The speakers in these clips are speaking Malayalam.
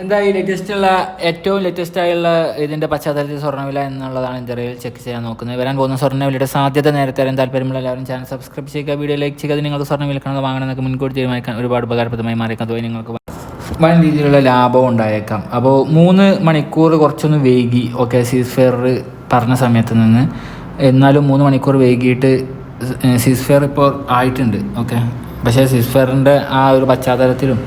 എന്താ ഈ ലേറ്റസ്റ്റ് ഉള്ള ഏറ്റവും ലേറ്റസ്റ്റ് ആയുള്ള ഇതിന്റെ പശ്ചാത്തലത്തിൽ സ്വർണവില എന്നുള്ളതാണ് ഇന്ത്യയിൽ ചെക്ക് ചെയ്യാൻ നോക്കുന്നത്. വരാൻ പോകുന്ന സ്വർണവിലയുടെ സാധ്യത നേരത്തെ അറിയാൻ താല്പര്യമുള്ള എല്ലാവരും ചാനൽ സബ്സ്ക്രൈബ് ചെയ്യുക വീഡിയോ ലൈക്ക് ചെയ്യുക. നിങ്ങൾക്ക് സ്വർണ വിൽക്കണമെന്ന് വാങ്ങണമെന്നൊക്കെ മുൻകൂട്ടി തീരുമാനിക്കാൻ ഒരുപാട് ഉപകാരപ്രദമായി മാറിയേക്കാം. അതുപോലെ നിങ്ങൾക്ക് വൻ രീതിയിലുള്ള ലാഭം ഉണ്ടായേക്കാം. അപ്പോൾ മൂന്ന് മണിക്കൂർ കുറച്ചൊന്ന് വൈകി ഓക്കെ സീസ് ഫെയർ പറഞ്ഞ സമയത്ത് നിന്ന്. എന്നാലും മൂന്ന് മണിക്കൂർ വൈകിയിട്ട് സീസ് ഫെയർ ഇപ്പോൾ ആയിട്ടുണ്ട് ഓക്കെ പക്ഷേ സീസ് ഫെയറിന്റെ ആ ഒരു പശ്ചാത്തലത്തിലും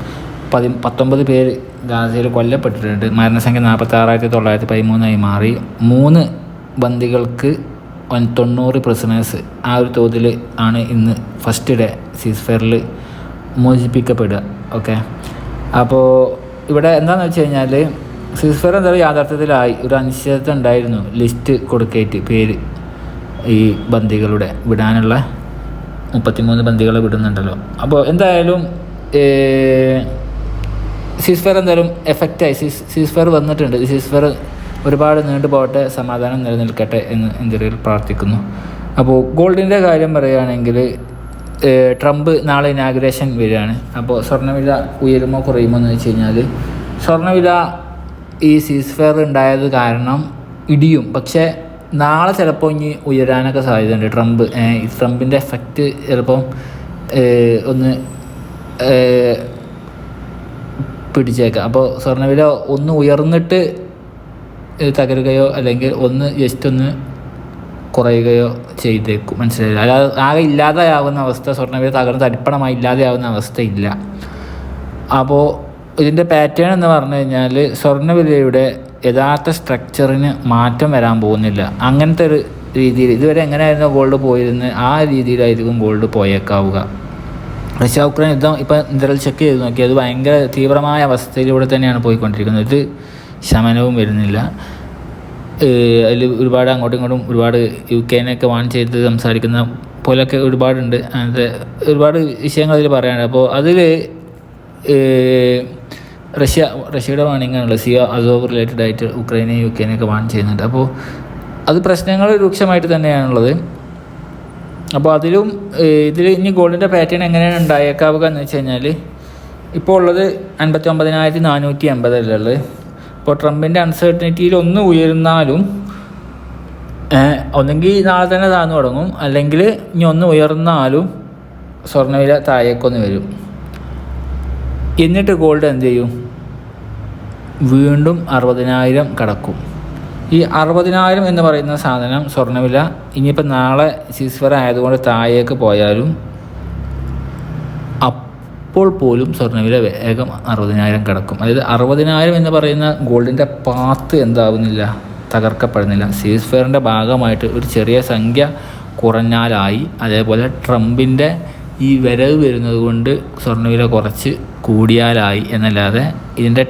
പതി പത്തൊമ്പത് പേര് ഗാസയിൽ കൊല്ലപ്പെട്ടിട്ടുണ്ട്. മരണസംഖ്യ നാൽപ്പത്തി ആറായിരത്തി തൊള്ളായിരത്തി പതിമൂന്നായി മാറി. മൂന്ന് ബന്ദികൾക്ക് തൊണ്ണൂറ് പ്രിസണേഴ്സ് ആ ഒരു തോതിൽ ആണ് ഇന്ന് ഫസ്റ്റ് ഡേ സീസ് ഫെയറിൽ മോചിപ്പിക്കപ്പെടുക. ഓക്കെ അപ്പോൾ ഇവിടെ എന്താണെന്ന് വെച്ച് കഴിഞ്ഞാൽ സീസ് ഫെയർ എന്തായാലും യാഥാർത്ഥ്യത്തിലായി. ഒരു അനിശ്ചിതത്വം ഉണ്ടായിരുന്നു. ലിസ്റ്റ് കൊടുക്കേറ്റ് പേര് ഈ ബന്ദികളുടെ വിടാനുള്ള. മുപ്പത്തിമൂന്ന് ബന്ദികളെ വിടുന്നുണ്ടല്ലോ. അപ്പോൾ എന്തായാലും സീസ് ഫെയർ എന്തായാലും എഫക്റ്റായി സീസ് സീസ് ഫെയർ വന്നിട്ടുണ്ട്. സീസ് ഫെയർ ഒരുപാട് നീണ്ടു പോകട്ടെ സമാധാനം നിലനിൽക്കട്ടെ എന്ന് ഇന്ത്യയിൽ പ്രാർത്ഥിക്കുന്നു. അപ്പോൾ ഗോൾഡിന്റെ കാര്യം പറയുകയാണെങ്കിൽ ട്രംപ് നാളെ ഇനാഗ്രേഷൻ വരികയാണ്. അപ്പോൾ സ്വർണവില ഉയരുമോ കുറയുമോ എന്ന് വെച്ച് കഴിഞ്ഞാൽ സ്വർണവില ഈ സീസ് ഫെയർ ഉണ്ടായത് കാരണം ഇടിയും. പക്ഷേ നാളെ ചിലപ്പോൾ ഇനി ഉയരാനൊക്കെ സാധ്യതയുണ്ട്. ട്രംപ് ട്രംപിന്റെ എഫക്റ്റ് ചിലപ്പം ഒന്ന് പിടിച്ചേക്കാം. അപ്പോൾ സ്വർണവില ഒന്ന് ഉയർന്നിട്ട് തകരുകയോ അല്ലെങ്കിൽ ഒന്ന് ജസ്റ്റ് ഒന്ന് കുറയുകയോ ചെയ്തേക്കും. മനസ്സിലായില്ല? അല്ലാതെ ആകെ ഇല്ലാതെയാവുന്ന അവസ്ഥ സ്വർണവില തകർന്ന് തരിപ്പണമായി ഇല്ലാതെയാവുന്ന അവസ്ഥ ഇല്ല. അപ്പോൾ ഇതിന്റെ പാറ്റേൺ എന്ന് പറഞ്ഞു കഴിഞ്ഞാൽ സ്വർണവിലയുടെ യഥാർത്ഥ സ്ട്രക്ചറിന് മാറ്റം വരാൻ പോകുന്നില്ല. അങ്ങനത്തെ ഒരു രീതിയിൽ ഇതുവരെ എങ്ങനെയായിരുന്നു ഗോൾഡ് പോയിരുന്നത്? ആ രീതിയിലായിരിക്കും ഗോൾഡ് പോയേക്കാവുക. റഷ്യ ഉക്രൈൻ യുദ്ധം ഇപ്പോൾ ഇന്ത്യയിൽ ചെക്ക് ചെയ്ത് നോക്കി. അത് ഭയങ്കര തീവ്രമായ അവസ്ഥയിലൂടെ തന്നെയാണ് പോയിക്കൊണ്ടിരിക്കുന്നത്. ഒരു ശമനവും വരുന്നില്ല. അതിൽ ഒരുപാട് അങ്ങോട്ടും ഇങ്ങോട്ടും ഒരുപാട് യു കെനെയൊക്കെ വാൺ ചെയ്ത് സംസാരിക്കുന്ന പോലൊക്കെ ഒരുപാടുണ്ട്. അങ്ങനത്തെ ഒരുപാട് വിഷയങ്ങൾ അതിൽ പറയാനുണ്ട്. അപ്പോൾ അതിൽ റഷ്യ റഷ്യയുടെ വാണിങ്ങാണല്ലോ സിയോ അസോവ് റിലേറ്റഡ് ആയിട്ട് ഉക്രൈനെയും യു കെനെയൊക്കെ വാൺ ചെയ്യുന്നുണ്ട്. അപ്പോൾ അത് പ്രശ്നങ്ങൾ രൂക്ഷമായിട്ട് തന്നെയാണുള്ളത്. അപ്പോൾ അതിലും ഇതിൽ ഇനി ഗോൾഡിന്റെ പാറ്റേൺ എങ്ങനെയാണ് ഉണ്ടായേക്കാവുക എന്ന് വെച്ച് കഴിഞ്ഞാൽ ഇപ്പോൾ ഉള്ളത് അൻപത്തി ഒമ്പതിനായിരത്തി നാനൂറ്റി എൺപതല്ലുള്ളത് ഇപ്പോൾ ട്രംപിന്റെ അൺസർട്ടനിറ്റിയിൽ ഒന്ന് ഉയർന്നാലും ഒന്നെങ്കിൽ നാളെ തന്നെ താഴ്ന്നു തുടങ്ങും. അല്ലെങ്കിൽ ഇനി ഒന്ന് ഉയർന്നാലും സ്വർണവില താഴേക്കൊന്ന് വരും. എന്നിട്ട് ഗോൾഡ് എന്ത് ചെയ്യും? വീണ്ടും അറുപതിനായിരം കടക്കും. ഈ അറുപതിനായിരം എന്ന് പറയുന്ന സാധനം സ്വർണവില ഇനിയിപ്പോൾ നാളെ സീസ്ഫർ ആയതുകൊണ്ട് താഴേക്ക് പോയാലും അപ്പോൾ പോലും സ്വർണവില വേഗം അറുപതിനായിരം കിടക്കും. അതായത് അറുപതിനായിരം എന്ന് പറയുന്ന ഗോൾഡിന്റെ പാത്ത് എന്താവുന്നില്ല? തകർക്കപ്പെടുന്നില്ല. സീസ്ഫെയറിന്റെ ഭാഗമായിട്ട് ഒരു ചെറിയ സംഖ്യ കുറഞ്ഞാലായി. അതേപോലെ ട്രംപിന്റെ ഈ വരവ് വരുന്നത് കൊണ്ട് സ്വർണവില കുറച്ച് കൂടിയാലായി എന്നല്ലാതെ ഇതിന്റെ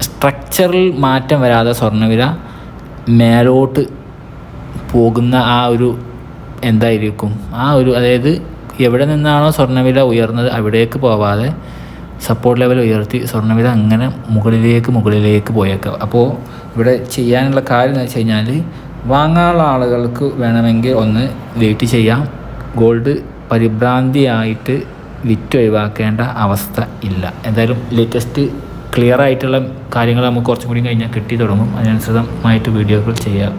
സ്ട്രക്ചറിൽ മാറ്റം വരാതെ സ്വർണവില മേലോട്ട് പോകുന്ന ആ ഒരു എന്തായിരിക്കും? ആ ഒരു അതായത് എവിടെ നിന്നാണോ സ്വർണവില ഉയർന്നത് അവിടേക്ക് പോവാതെ സപ്പോർട്ട് ലെവൽ ഉയർത്തി സ്വർണവില അങ്ങനെ മുകളിലേക്ക് മുകളിലേക്ക് പോയേക്കാം. അപ്പോൾ ഇവിടെ ചെയ്യാനുള്ള കാര്യം എന്ന് വെച്ച് കഴിഞ്ഞാൽ വാങ്ങാനുള്ള ആളുകൾക്ക് വേണമെങ്കിൽ ഒന്ന് വെയിറ്റ് ചെയ്യാം. ഗോൾഡ് പരിഭ്രാന്തിയായിട്ട് വിറ്റ് ഒഴിവാക്കേണ്ട അവസ്ഥ ഇല്ല. എന്തായാലും ലേറ്റസ്റ്റ് ക്ലിയർ ആയിട്ടുള്ള കാര്യങ്ങൾ നമുക്ക് കുറച്ചും കൂടി കഴിഞ്ഞാൽ കിട്ടി തുടങ്ങും. അതിനനുസൃതമായിട്ട് വീഡിയോകൾ ചെയ്യാം.